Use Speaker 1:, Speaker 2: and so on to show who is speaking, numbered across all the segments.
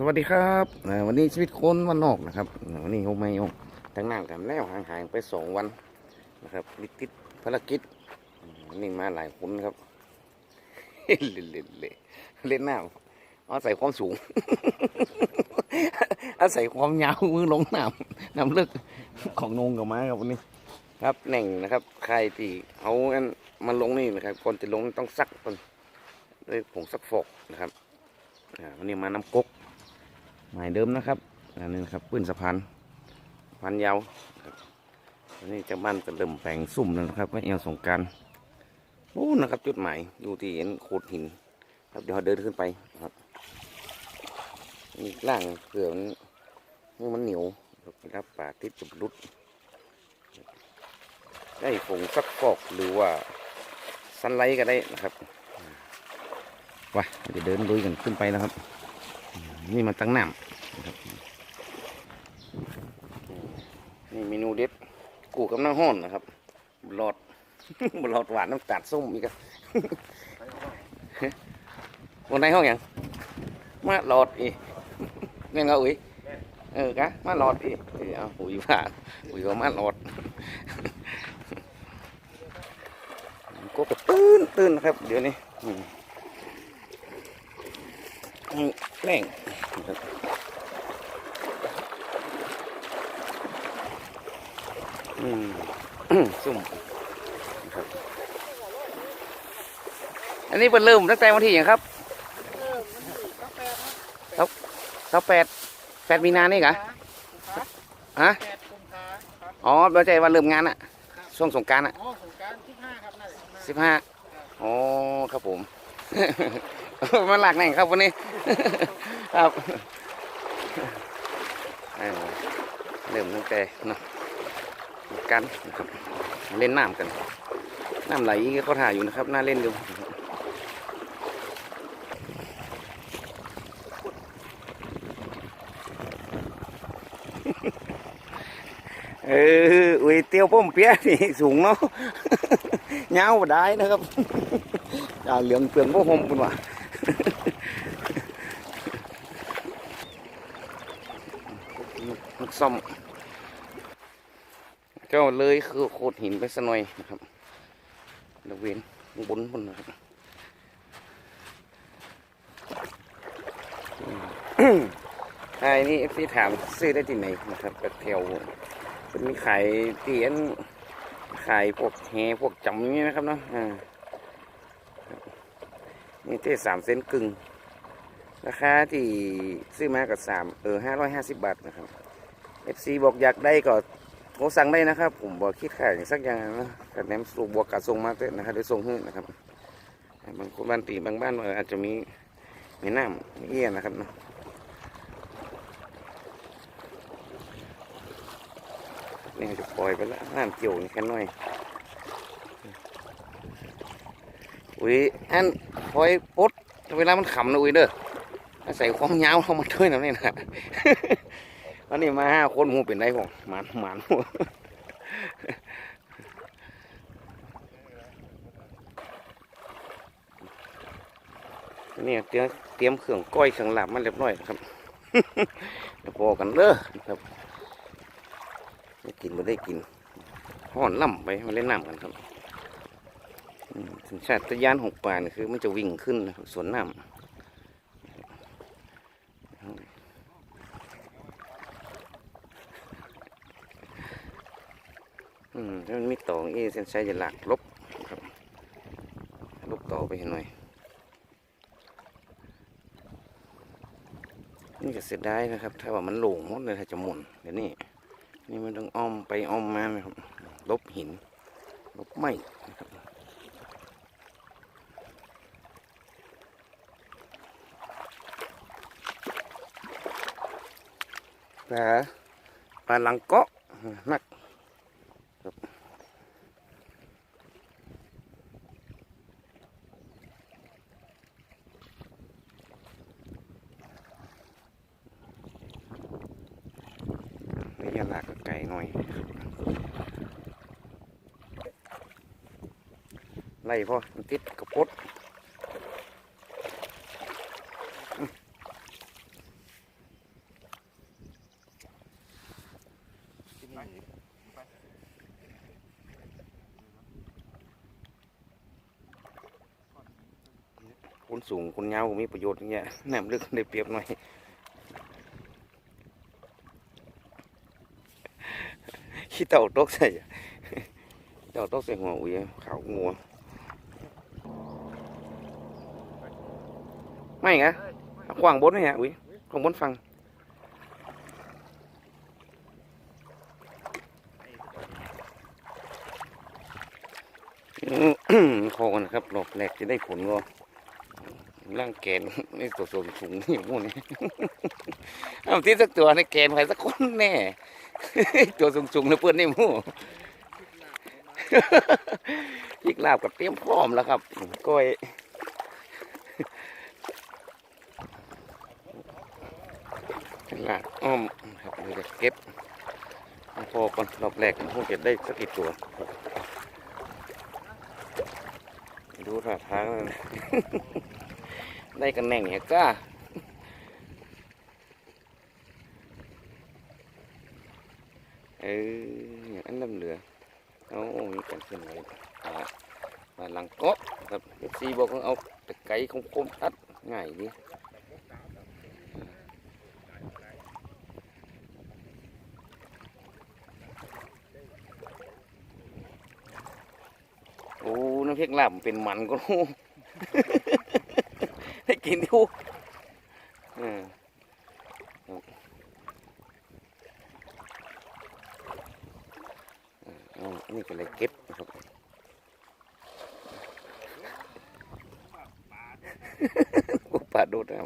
Speaker 1: สวัสดีครับวันนี้ชีวิตคนวันนอกนะครับวันนี้ผมไม่ยงตั้งนานกันแล้วห่างหายไปสองวันนะครับลิติดภารกิจวันนี้มาหลายคนครับเล่นเล่นเล่นเล่นเล่นน้ำอาศัยความสูง อาศัยความยาวมือลงน้ำน้ำลึกของนงกับมาครับวันนี้ ครับแหน่งนะครับ ใครที่เอาอันมาลงนี่นะครับก่อนจะลงต้องซักก่อนด้วยผงซักฟอกนะครับวันนี้มาน้ำกก หมายเดิมนะครับอันนี้นะครับปืนสะพานพันยาวอันนี้จะบ้านจะเริ่มแปลงสุ่มแล้วนะครับว่เอวสงการโอ้นะครับ จุดหมายอยู่ที่เห็นโขดหิน ครับเดี๋ยวเดินขึ้นไปครับนี่ล่างเผื่อมันนี่มันเหนียวครับรับป่าติดจุดรุดได้ผงซักฟอกหรือว่าซันไลท์ก็ได้นะครับว้าเดี๋ยวเดินลุยกันขึ้นไปนะครับ นี่มันตั้งน้ำ นะครับนี่เมนูเด็ดกูกับน้ำห้อนนะครับบลอดบลอดหวานน้ำตาลส้มอีกครับวันไหนห้องยังมาหลอดอีกยังเอาอีกเออกะมาหลอดอีกเออเอาหุยผ่าหุยก็มาหลอดก็ตื้นตื้นนะครับ เดี๋ยวนี้อืมให้แรงครับ อืมซุ่มนะครับ อันนี้เป็นเริ่มตั้งแต่วันที่อย่างครับเสาแปดแปดมีนานี่เหรอฮะ
Speaker 2: แปดกุมภาครับ
Speaker 1: อ๋อไม่ใช่วันเริ่มงานอะช่วงสงกรารอะ
Speaker 2: อ๋อสงกรารที่ห้าครับน่าจะ
Speaker 1: สิบห้าอ๋อครับผมมาหลักแหน่งครับวันนี้ ครับเออเริ่มตั้งแต่เนาะ กันนะครับเล่นน้ำกันน้ำไหลก็ถ่ายอยู่นะครับ น่าเล่นอยู่เอออุ้ยเตียวป้อมเปียนี่สูงเนาะเงาบ่ได้นะครับอ่าเหลืองเปลืองพวกผมคุณว่านักซ่อม เจ้าเลยคือโคดหินไปสน่อยนะครับตะเวนบนบนนะครับไอ้นี่พี่ถามซื้อได้ที่ไหนนะครับกระเทียวเป็นมีขายเตียนขายพวกแฮพวกจำอย่างนี้นะครับเนาะอ่านี่เท่สามเซนกึ่งราคาที่ซื้อมากับสามเออห้าร้อยห้าสิบบาทนะครับ FC บอกอยากได้ก็ โทรสั่งได้นะครับ ผมบอกคิดค่าอย่างสักอย่างนะแต่แนมสูบบวกกับส่งมาเถอะนะครับเดี๋ยวส่งให้นะครับบางคนบ้านตีบางบ้านอาจจะมีมีน้ำมีเอี้ยนะครับเนาะนี่จะปล่อยไปแล้วน้ำเกี่ยวนี่แค่น้อยอุ้ยอันปล่อยปลดเวลามันขำนะอุ้ยเด้ออาศัยความยาวเข้ามาด้วยนะนี่นะ วันนี้มาห้าคนหูเป็นไรของหมานหมานหัวนี่เตรียมเตรียมเครื่องก้อยเครื่องหลับมาเรียบร้อยครับเดี๋ยวพอกันเด้อครับได้กินไม่ได้กินห่อนล่ำไปมาเล่นน้ำกันครับสัญชาตญาณของป่านี่คือ มันจะวิ่งขึ้นสวนน้ำ อืมถ้ามันมีต่อเอเส้นใช้จะหลักลบครับลบต่อไปเห็นหน่อยนี่ก็เสียดายนะครับ ถ้าว่ามันโหลงหมดเลยถ้าจะหมุนเดี๋ยวนี้นี่มันต้องอ้อมไปอ้อมมานะครับ ลบหิน ลบไม้นะครับปลาปลาลังเกาะนัก พอมันติดกระพดคนสูงคนเงามีประโยชน์อย่เงี้ยแหนมลึกได้เปรียบหน่อยขี้เต่าตกใส่เต่าตกใส่หัวอุ้ยขาวงัว ไม่ไงขวางบนไหมฮะอุ้ยขวางบนฟังคอกันนะครับรอบแรกจะได้ผลก็ร่างแกนนี่ตัวส่วนสูงนี่พวกนี้เอาที่สักตัวในแกนใครสักคนแน่ตัวสูงสูงนะเพื่อนนี่มู่ยิกลาบกับเตรียมพร้อมแล้วครับก้อย ลาบอ้อมครับเดี๋ยวจะเก็บพอก่อนรอบแรกพวกจะได้สักกี่ตัว ดูท่าทางแล้วนะได้กันแน่งเนี่ยก้าเอออย่างอันน้ำเหลือเอามีการเคลื่อนไหวอ่ามาหลังเกาะครับซีบอกเอาแตะไคร้คมๆตัดง่ายดีโอ้น้ำพริกลาบมันเป็นมันก็รู้ให้กินทุกอืมอันนี้ก็เลยเก็บนะครับกูปาดูดดเอา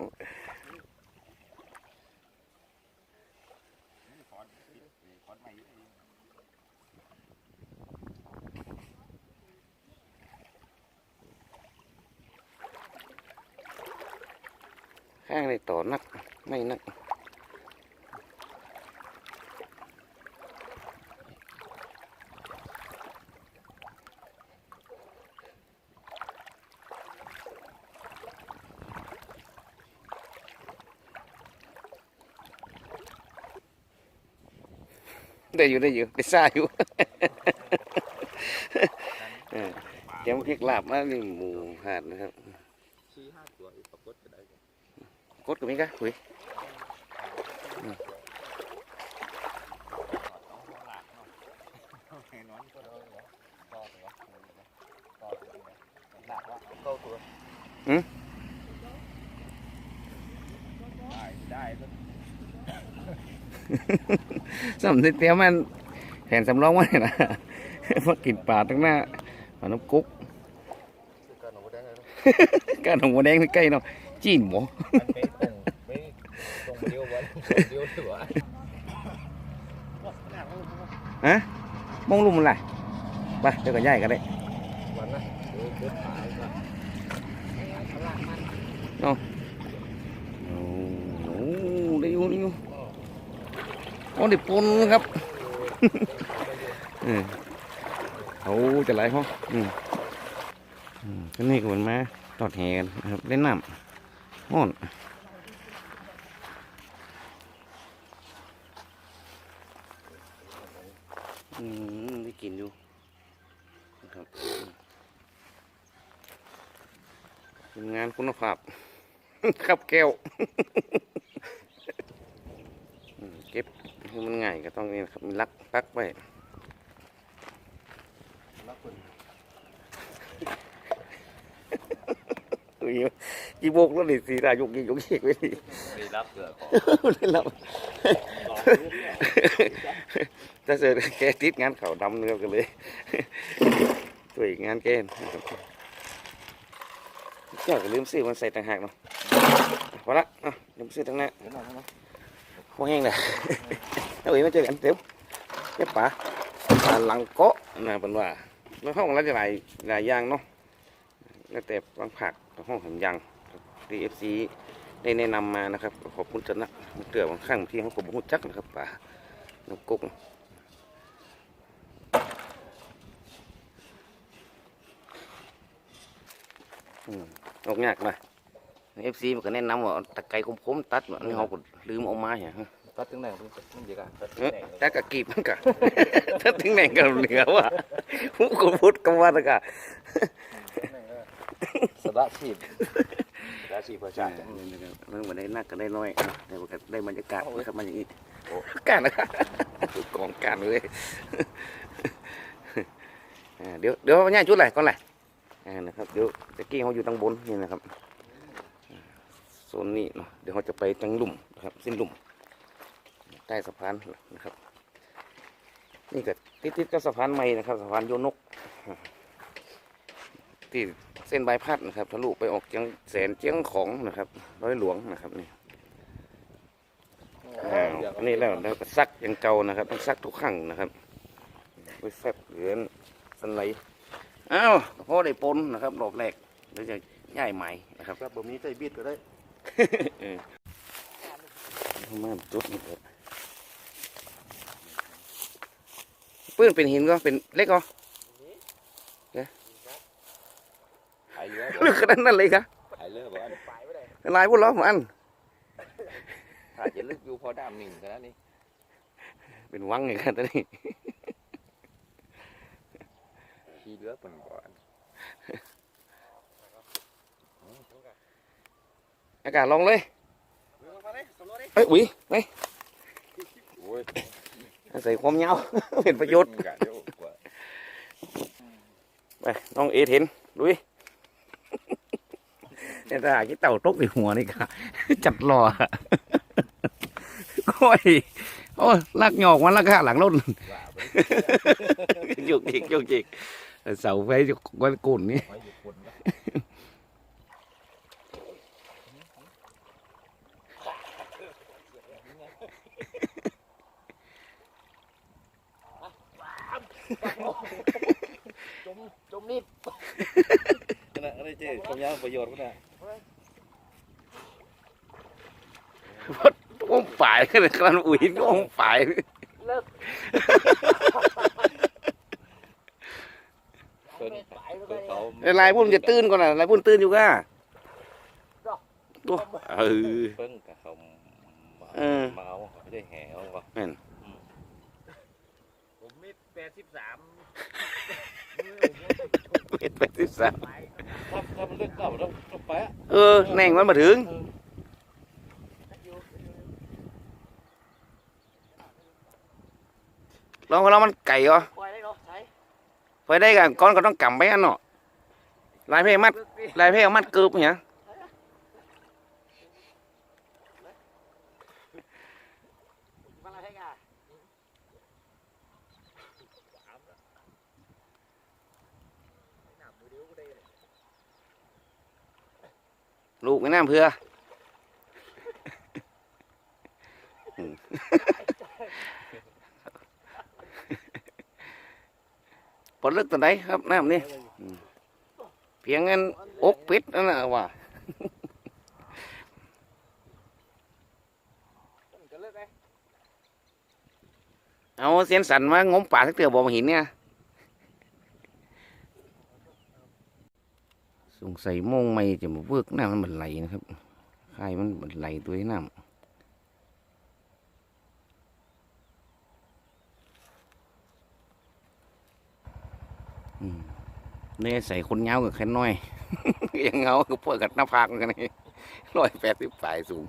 Speaker 1: ข้างในต่อนักไม่นักได้อยู่ได้อยู่ได้ซ่าอยู่เออเดี๋ยวมาพริกลาบมานี่หมูหาดนะครับ
Speaker 2: ชี้ห้าตัวอีกปรากฏก็ได้
Speaker 1: ก ดกับมีกะคุย
Speaker 2: แน่นอนก็ได้เหรอต่อเหรอต่อหนักเตัวได้ได้ก็
Speaker 1: สำเตียมมันแผนสำรองไว้นะมากินปลาตั้งหน้าปลาน้ำกุ๊ก
Speaker 2: การหนูได้เลย
Speaker 1: การหงหัวแดงนี่ใกล้เนาะจีนหมู
Speaker 2: มั
Speaker 1: ฮะมองลุมมันไรไปเดี๋ยวก็ย้ายกันเลย
Speaker 2: นนะเดี๋ยวเดี๋ยวถ่ายก่อน
Speaker 1: โอ้ได้อยู่ได้อยู่โอ้ได้ปนครับเออเขาจะไหลเขาอืมอืมก็นี่ก็เหมือนมาตอดแหกันครับเล่นน้ำห้อนอืมได้ กินอยู่นะครับเป็นงานคุณภาพครับแก้วเก็บให้มันง่ายก็ต้องนี่นะครับมีลักปักไว้
Speaker 2: รับคน
Speaker 1: อุ้ยจีโบกแล้วนี่สีตายุกยียกยีกไว้ดิ
Speaker 2: ได้รับเกือบ
Speaker 1: ได้รับ ถ้าเจอแกติดงานเขาดำเนื้อกันเลยช่วยงานแกนเจ้าก็ลืมซื้อมันใส่ต่างหากเนาะพอละอะลืมซื้อตั้งน้า
Speaker 2: เดี๋ยวหน่อยนะ
Speaker 1: พอแห้งเลยเอาไว้มาเจอกันเดี๋ยวเก็บป่าป่าหลังเกาะนะเป็นว่าแล้วห้องละหลายหลายอย่างเนาะแล้วแต่บางผักห้องหำยังดีเอฟซีได้แนะนำมานะครับ ขอบคุณจัดนะมันเตือบางครั้งที่เขาก็บ่ฮู้จักนะครับป่าน้ำกุ๊ก อืมออกยากมาเอฟซีมันก็แนะนำว่าเอาตะไคร้คมๆตัดว่าอันนี้เขาก็ลืมเออกมาอย่าง
Speaker 2: ตัดถึงไหนมันมันเดียวกันตัดถึง
Speaker 1: เอ้ย
Speaker 2: ไหน
Speaker 1: แต่กะกีบมันกะถ้าถึงไหนก็เหลือว่ะผู้คนพูดกันว่าตะกะ
Speaker 2: สระชีพราศีประ
Speaker 1: ใช่
Speaker 2: ชาติ
Speaker 1: นี่นะครับเรื่องมาได้นักก็ได้น้อยอะได้บรรยากาศได้บรรยากาศนะครับมันอย่างนี้โอ้การนะครับถูกกองการเลยอ่าเดี๋ยวเดี๋ยวเนี่ยชุดอะไรก่อนแหละอ่า นะครับเดี๋ยวตะกี้เขาอยู่ตั้งบนนี่นะครับโซนนี้เนาะเดี๋ยวเขาจะไปจังหลุมนะครับเส้นหลุมใต้สะพานนะครับนี่ก็ติดๆก็สะพานใหม่นะครับสะพานโยนกที่เส้นใบพัดนะครับทะลุไปออกเจียงแสนเจียงของนะครับร้อยหลวงนะครับนี่อ้าวนี่แล้วแล้วก็ซักยังเก่านะครับ ต้องซักทุกครั้งนะครับไว้แฟบเหลือนสันไหล อ้าวพอได้ปนนะครับรอบแรกเดี๋ยวจะย้ายใหม่นะครับ
Speaker 2: ครับแบบนี้ใส่บีดก็ได้
Speaker 1: เออเอามาจุดนี่เปิดปืนเป็นหินก็เป็นเล็กก็
Speaker 2: หายเรือ
Speaker 1: เลือกขนาดนั้นเลยครับ
Speaker 2: หายเรือบ่อัน
Speaker 1: ลายพวกเราของอัน
Speaker 2: ถ้าจะลึกอยู่พอดามหนึ่งขนาดนี้
Speaker 1: เป็นวังอย่างกันตอนนี้
Speaker 2: ขี่เรือเป็นบ่อัน
Speaker 1: อากาศลองเลยเอ้ยอุ้ยไป
Speaker 2: โอ้ย
Speaker 1: ใส่ความยาวเป็นประโยชน์
Speaker 2: กะเดี๋ยวกว่า
Speaker 1: ไปน้องเอเห็นลุยแต่ถ้าหากที่เต่าตกในหัวนี่ค่ะ จัดรอโอ้ยโอ้ยลากหยอกมันลากข้าหลังรถ
Speaker 2: ว่าไป
Speaker 1: จุกจิกจุกจิก เสาไฟวันกุ่นนี่
Speaker 2: ไว้อยู่คนนะ
Speaker 3: จมนิด
Speaker 2: ขนาดอะไรเจ๊ความยาวประโยชน์ก็ได้
Speaker 1: โอ้มฝ่ายขนาดนั้นอุ้ยโอ้มฝ่าย
Speaker 3: เลิก
Speaker 2: เพิ่น
Speaker 3: ไปไป
Speaker 2: เพิ่นเขา
Speaker 1: ไอ้ลายพุ่นจะตื่นก่อนนะลายพุ่นตื่นอยู่ก่ะตัวเออ
Speaker 2: เพิ่งกับเขา
Speaker 1: เออ
Speaker 2: เมาเขาไม่ได้แห่เอาวะ
Speaker 3: ผมมีแปดสิบสาม
Speaker 1: เป็ดเป็ดสิบสาม
Speaker 2: ถ้าถ้ามันเรื่องเก่าต้องต้องไปอะ
Speaker 1: เออแน่งมันมาถึงลองเรามันไก่เหรอ
Speaker 3: ปล่อยได้เนาะใช้
Speaker 1: ไปได้กันก้อนก็ต้องกำไปอันเนาะลายเพมัด
Speaker 3: เลิกดิ
Speaker 1: ลายเพเอามัดเกือบเนี่ยลูกไม่น้ำเพื่ออืม ปลดลึกตัวไหนครับน้ำนี่เพียงเงั้นอกปิดนั่นแหละว่ะ
Speaker 3: เอา
Speaker 1: เสียนสันมางมป่าสักเตือบอมหินเนี่ยสงสัยโมงไม่จะมาเวิกน้ำมันไหลนะครับคายมันมันไหลตัวน้ำ เนี่ยใส่คนเงากับแค่น้อย ยังเงากับพวกกับหน้าผากกันนี่ร้อยแปดสิบปลายสูง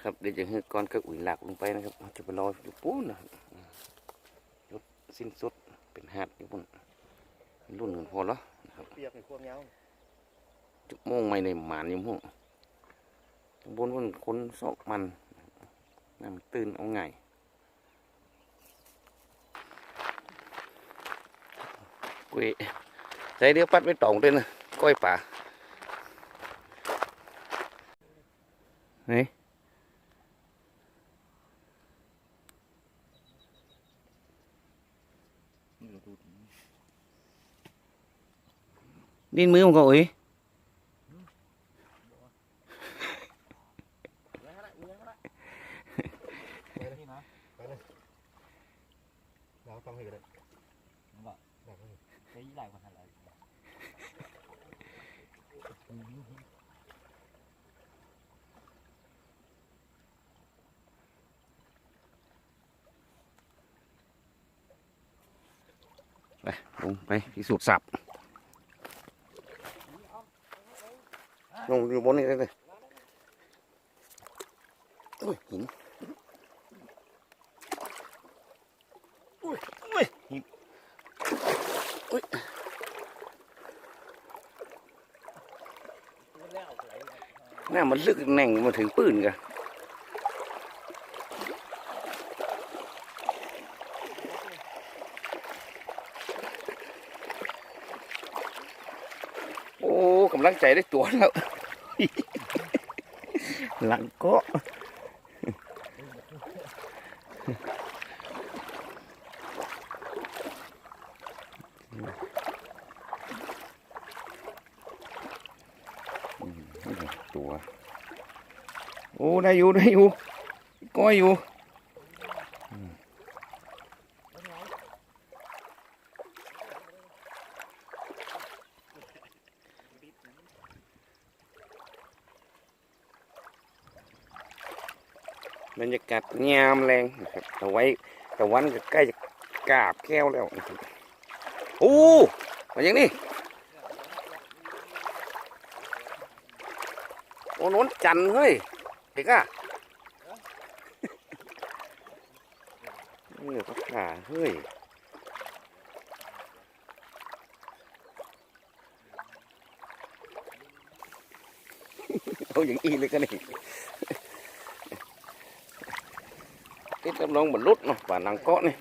Speaker 1: ครับเดี๋ยวจะให้ก้อนก็อุ่ยหลักลงไปนะครับเราจะไปรออยู่ปูนนะครับรถสิ้นสุดเป็นหาดอยู่ปุ่นเป็นรุ่นเงินพอแล้วนะครับ
Speaker 2: เปียกในความยาว
Speaker 1: จุกโมงไม่ในหมานอยังพวกข้างบนมันคนซอกมันน้ำตื่นเอาไงายกุ้ยใจเดียวปัดไปตองด้วยนะก้อยป่านี่ ดินมือมันก็อุ้ย
Speaker 2: ไปเลยพี่นะไปเลยเราต้องให้กันเลยว่าอยากให้
Speaker 3: ใช้หลายคนอะไร
Speaker 1: ไปลงไปพิสูจน์สับลงอยู่บนนี่เลยโอ้ยหินอุ้ยอุ้ยหินอุ้ยน่ามันลึกแหน่งมาถึงปืนกันโอ้กำลังใจได้ตัวแล้ว หลังเก็ตัว โอ้ได้อยู่ได้อยู่ก้อยอยู่ บรรยากาศงามแรงนะครับเอาไว้ตะวันก็ใกล้จะกาบแก้วแล้วนะครับโอ้มาอย่างนี้โอ้โนนจันเฮ้ยเด็กอะนี่ก็ขาเฮ้ยเอาอย่างอีเลยกันนี่ ติดกำลังบรรลุเนาะป่านางเกาะนี่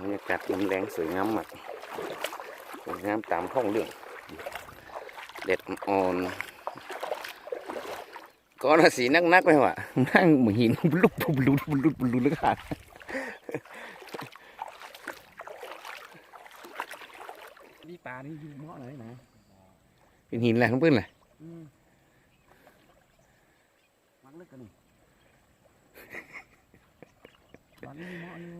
Speaker 1: บรรยากาศลมแรงสวยงามมากสวยงามตามห้องเรื่องเด็ดอ่อนก็น่ะสีนักนักๆไปว่ะนั่งเหมือนหินบลุบบลุบบลุบบลุบแล้วขาด
Speaker 3: มีปลา นี่อยู่เหมาะเลยนะ
Speaker 1: เป็นหินแหละทั้งปื้นแหละ
Speaker 3: อืมมักเลิกกันนี่ปลานี่เหมาะอยู่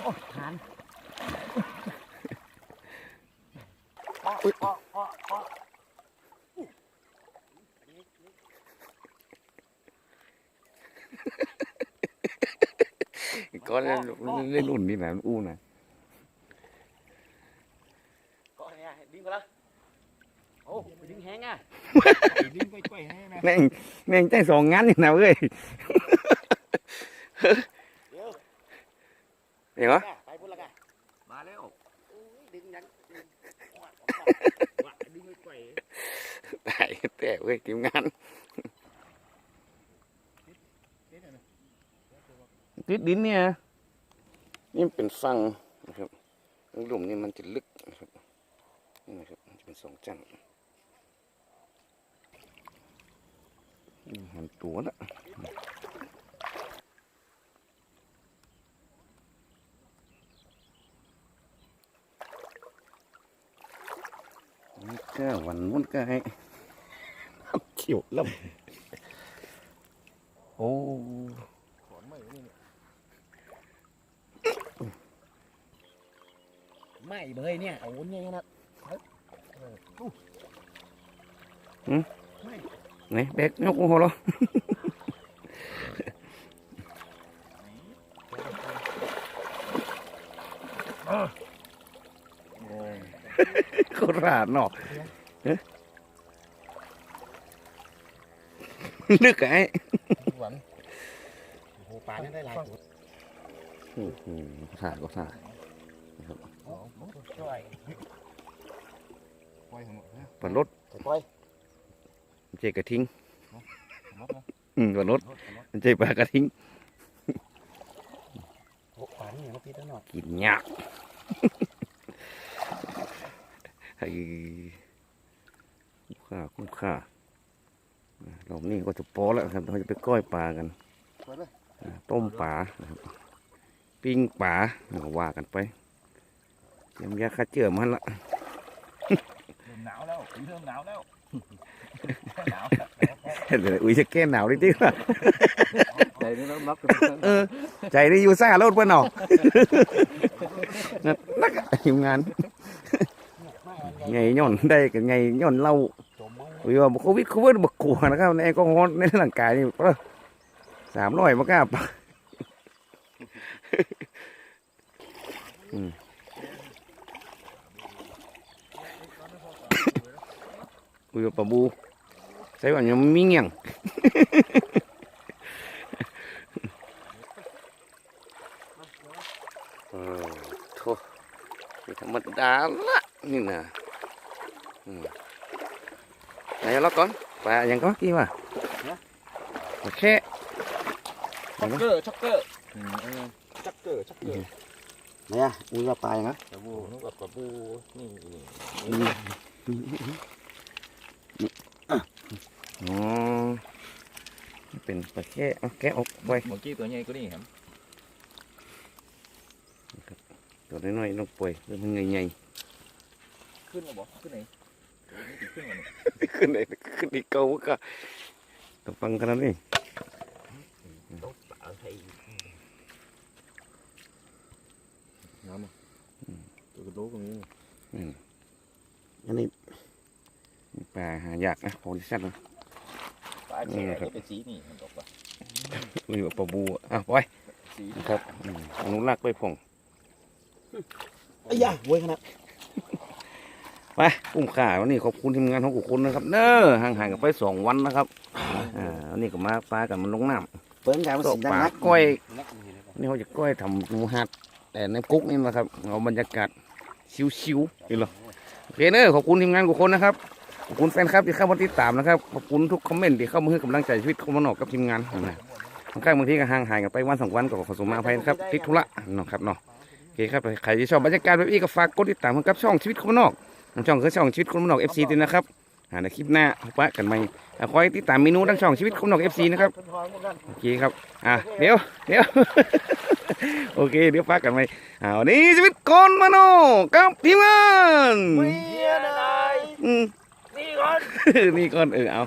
Speaker 3: โอ้ทาน ปอปอปอปอ
Speaker 1: ก็เล่นเล่นรุ่นนี่น
Speaker 3: แต่
Speaker 1: เว้ยทีมงานติดดินเนี่ย นี่มันเป็นฟังนะครับหลุมนี่มันจะลึกนะครับนี่นะครับมันจะเป็นสองจันนี่หันตัวละนี่ก็วันนู้นก็ให้ เขียวแล้วโอ้
Speaker 2: ขอนไม่นี่
Speaker 3: ไม่เบยเนี่ยเอาวนเนี่ยนะ
Speaker 1: ไหนแบกยกหัวเราะโคตรราดเนาะเอ๊ะ ลึกไอ้
Speaker 2: หวัน
Speaker 3: โอ้โหปลาเนี่ยได้หลายตัว
Speaker 1: โอ้โหถ่ายก็ถ่าย
Speaker 2: อ๋อ
Speaker 3: ช่วย
Speaker 2: ปล่อยหมดนะ
Speaker 1: ปันรถ
Speaker 3: ปล่อย
Speaker 1: มันเจกระทิ้ง
Speaker 2: หมดนะ
Speaker 1: อืมปันรถมันเจปลากระทิ้ง
Speaker 3: โอ้ปลาเนี่ยมาตีตัวหน่อย
Speaker 1: กินยากไอ้คุ้มค่าคุ้มค่า รอบนี้ก็จะพอแล้วครับเราจะไปก้อยปลากัน
Speaker 2: ปล่อยเลย
Speaker 1: อ่าต้มปลานะครับปิ้งปลาก็ว่ากันไปเตรียมยาฆ่าเชื้อมันละ
Speaker 2: เริ่มหนาวแล้วเริ่มหนาวแล้วหนาว
Speaker 1: เดี๋ยวอุ้ยจะแก้หนาวนิดนึงว่ะ
Speaker 3: ใจนี่เรารับกัน
Speaker 1: เออใจนี่อยู่ซ่ารถเพื่อนหนอนักนักทีมงานไงย่อนได้กับไงย่อนเหล่า
Speaker 3: จมมั้ง
Speaker 1: วิว่าโควิดโควิดบกลัวนะครับในแอลกอฮอล์ในร่างกายนี่เออสามร้อยมากล้าปะวิวปะบูใส่ว่ายังมีเงี้ยงเออโธ่ไม่ธรรมดาละนี่นะอืม ไหนล็อกก่อนปลายังก็กี่วะโอเค
Speaker 2: ช็อกเกอร์ช็อกเกอร์ช็อกเกอร์ช็อกเกอร์
Speaker 1: เนี่ยอุ้ยว่าปลายังนะ
Speaker 2: ปลาบูนึกว่าปลาบูนี่
Speaker 1: อ๋อเป็นปลาแค่เอาแกะออกไป
Speaker 2: เมื่อกี้ตัวใหญ่ก็นี่ครับ
Speaker 1: ตัวน้อยๆต้องปล่อยเรื่องมันใหญ่
Speaker 2: ขึ้นมาบอกขึ้นไหน ขึ้นมาเนี่ย
Speaker 1: ๆขึ้นไหนขึ้นอีกเก่าก็ต้องฟังกันนะนี่
Speaker 2: ปลาไทยน้ำอะตัวกระโดดตรงนี้
Speaker 1: อันนี้ปลาหายากนะของที่สัตว์นะ
Speaker 2: ปลาแฉะเป็นสีนี่มันตกปะ
Speaker 1: อุ้ยว่าปลาบูอะอะปล่อย
Speaker 2: สี
Speaker 1: นะครับอืมอนุรักษ์ไว้ผ่อง
Speaker 3: ไอ้ยาเว้ยขนาด
Speaker 1: ไปกุ้มข่าวันนี้ขอบคุณทีมงานของกุคุณนะครับ เน้อห่างหายกันไปสองวันนะครับอ่าวันนี้ก็มาปลากันมันลงน้ำ
Speaker 3: เปิ้งกายมัน
Speaker 1: ต
Speaker 3: สี
Speaker 1: ก
Speaker 3: ดัง
Speaker 1: ปลา
Speaker 3: นัก
Speaker 1: ก้อยนี่เขาจะก้อยทำหมูหัดแต่ในกุ๊กนี่นะครับเอาบรรยากาศชิวๆนี่เหรอโอเคเนอะขอบคุณทีมงานกุคนนะครับขอบคุณแฟนครับที่เข้ามาติดตามนะครับขอบคุณทุกคอมเมนต์ที่เข้ามาให้กำลังใจชีวิตคนมานอกกับทีมงานนะบางครั้งบางทีก็ห่างหายกันไปวันสองวันก็ขอสมมาอภัยนะครับติดธุระเนาะครับเนาะโอเคครับใครที่ชอบบรรยากาศแบบนี้ก็ฝากกดติดตามกับช่องชีวิตคนมานอก ช่องคือช่องชีวิตคนมานอก FC ด้วยนะครับหาในคลิปหน้าพบกันใหม่อะคอยติดตามเมนูทั้งช่องชีวิตคนมานอก FC นะครับโอเคครับอะเดี๋ยวเดี๋ยวโอเคเดี๋ยวฟักกันไหมอ่าวันนี้ชีวิตคนมโนกับทีมงาน
Speaker 3: เมียนาย
Speaker 1: อืม
Speaker 3: นี่ก่อน
Speaker 1: นี่ก่อนเออเอา